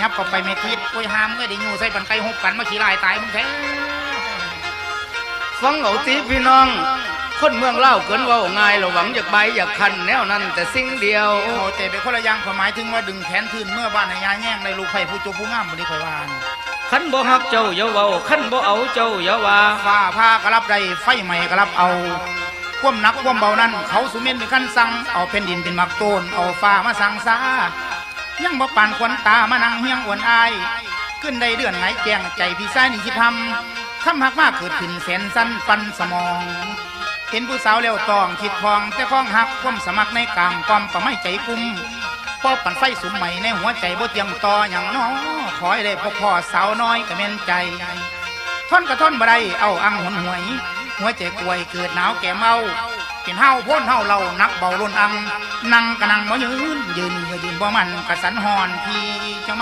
ยับเข้าไปไม่คิดโอ้ยหามก็ได้อยู่ใส่ปันไก่หกกันมาขี่ลายตายมึงแท้ฟังเอาตีพี่น้อง คนเมืองเล่าวเกินเว่าง่ายเราหวังอยากใบอยากคันแนวนั้น แต่สิ่งเดียวโอ้แต่เป็นคนละอย่างความหมายถึงว่าดึงแขนทืนเมื่อบ้านในยาแย่งในลูกไผ่ผู้จูผู้งามบริคอยวานคันบ่ฮักเจ้าอย่าเว้าคันบ่เอาเจ้าอย่าว่าฟ้าผ้ากระลับใดไฟใหม่กระลับเอาความหนักความเบานั้น เขาสุเมนเป็นขั้นสั่งเอาเป็นดินเป็นหมักโตนเอาฟ้ามาสั่งซา ยังบ่ปานควนตามานั่งเฮียงอวนอาย ขึ้นได้เดือนไหงแจงใจพี่ชายนี่สิทำคำหักมากเกิดขึ้นแสนสั้นปันสมอง เห็นผู้สาวแล้วต้องคิดพองแต่ข้องหักความสมัครในกามความประไม่ใจกุ้มพอปั่นไฟสุมใหม่ในหัวใจบ่เตียงต่ออย่างน้อขอให้ได้พบพ่อสาวน้อยก็เม่นใจท่อนกระท่อนบ่ได้เอาอังหนหวย หัวใจกวยเกิดหนาวแก่เมา เป็นเฮาพ้นเฮาเรานักเบาล้นอัง นั่งกะนั่งบ่ยืนยืนก็ยืนบ่มันกระสันหอนพี่จัง